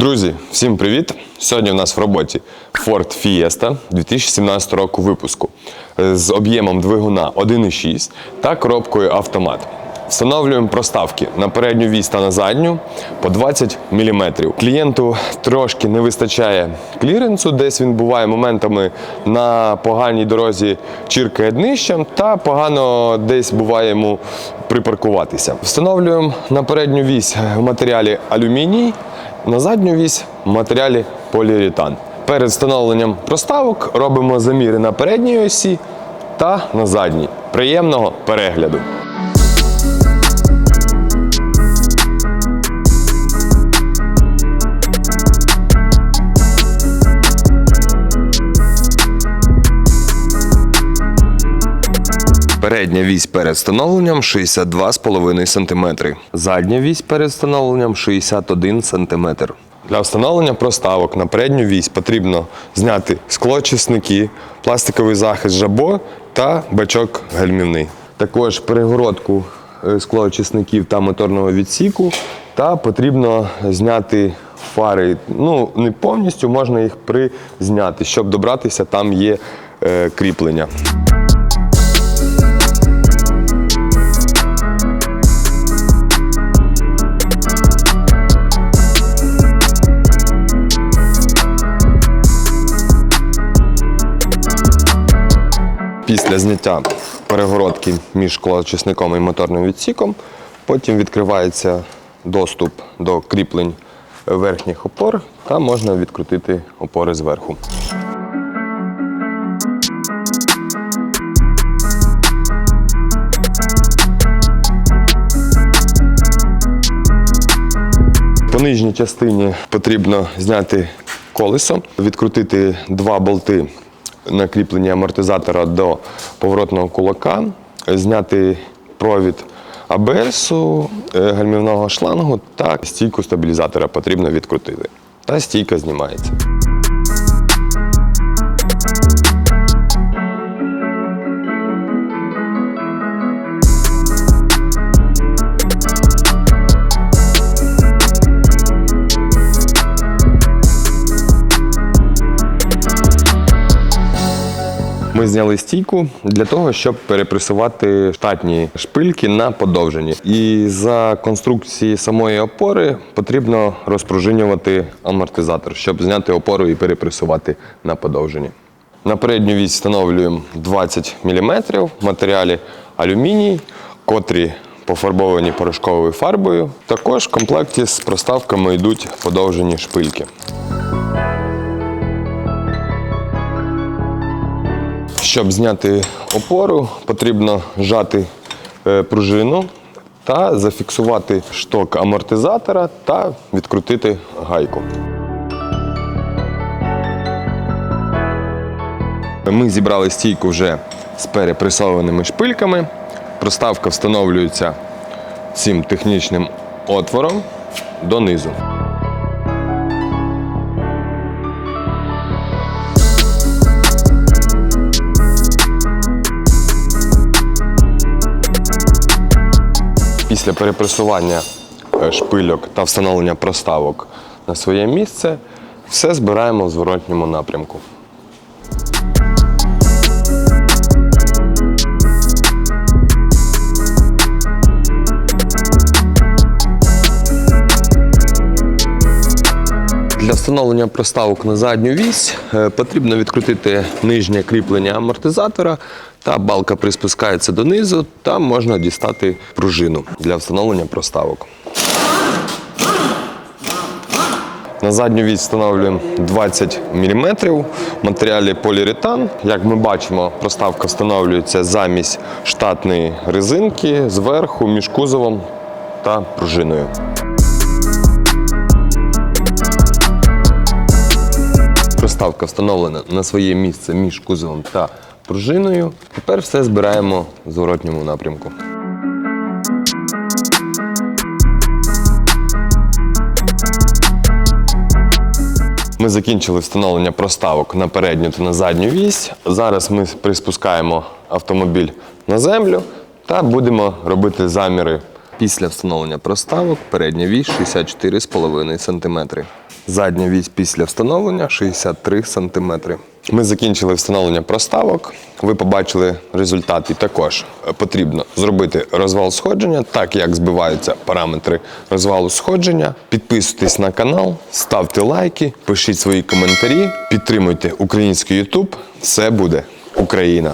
Друзі, всім привіт! Сьогодні у нас в роботі Ford Fiesta 2017 року випуску е, з об'ємом двигуна 1,6 та коробкою автомат. Встановлюємо проставки на передню вісь та на задню по 20 мм. Клієнту трошки не вистачає кліренсу, десь він буває моментами на поганій дорозі чіркає днищем та погано десь буває йому припаркуватися. Встановлюємо на передню вісь в матеріалі алюміній, на задню вісь в матеріалі поліуретан. Перед встановленням проставок робимо заміри на передній осі та на задній. Приємного перегляду! Передня вісь перед встановленням 62,5 см. Задня вісь перед встановленням 61 см. Для встановлення проставок на передню вісь потрібно зняти склоочисники, пластиковий захист жабо та бачок гальмівний. Також перегородку е, склоочисників та моторного відсіку. Та потрібно зняти фари. Ну, не повністю можна їх призняти. Щоб добратися, там є е, кріплення. Після зняття перегородки між склоочисником і моторним відсіком, потім відкривається доступ до кріплень верхніх опор та можна відкрутити опори зверху. По нижній частині потрібно зняти колесо, відкрутити два болти на кріплення амортизатора до поворотного кулака, зняти провід АБСу, е, гальмівного шлангу та стійку стабілізатора потрібно відкрутити. Та стійка знімається. Ми зняли стійку для того, щоб перепресувати штатні шпильки на подовжені. І за конструкції самої опори потрібно розпружинювати амортизатор, щоб зняти опору і перепресувати на подовжені. На передню вісь встановлюємо 20 мм в матеріалі алюміній, котрі пофарбовані порошковою фарбою. Також в комплекті з проставками йдуть подовжені шпильки. Щоб зняти опору, потрібно зжати е, пружину та зафіксувати шток амортизатора та відкрутити гайку. Ми зібрали стійку вже з перепресованими шпильками. Проставка встановлюється цим технічним отвором донизу. Після перепресування е, шпильок та встановлення проставок на своє місце все збираємо в зворотньому напрямку. Для встановлення проставок на задню вісь е, потрібно відкрутити нижнє кріплення амортизатора та балка приспускається донизу, там можна дістати пружину для встановлення проставок. На задню вісь встановлюємо 20 мм в матеріалі поліуретан. Як ми бачимо, проставка встановлюється замість штатної резинки зверху між кузовом та пружиною. Проставка встановлена на своє місце між кузовом та пружиною. Тепер все збираємо в зворотньому напрямку. Ми закінчили встановлення проставок на передню та на задню вісь. Зараз ми приспускаємо автомобіль на землю та будемо робити заміри Після встановлення проставок передня вісь 64,5 см. Задня вісь після встановлення 63 см. Ми закінчили встановлення проставок. Ви побачили результат і також е, потрібно зробити розвал сходження, так як збиваються параметри розвалу сходження. Підписуйтесь на канал, ставте лайки, пишіть свої коментарі, підтримуйте український YouTube. Все буде Україна!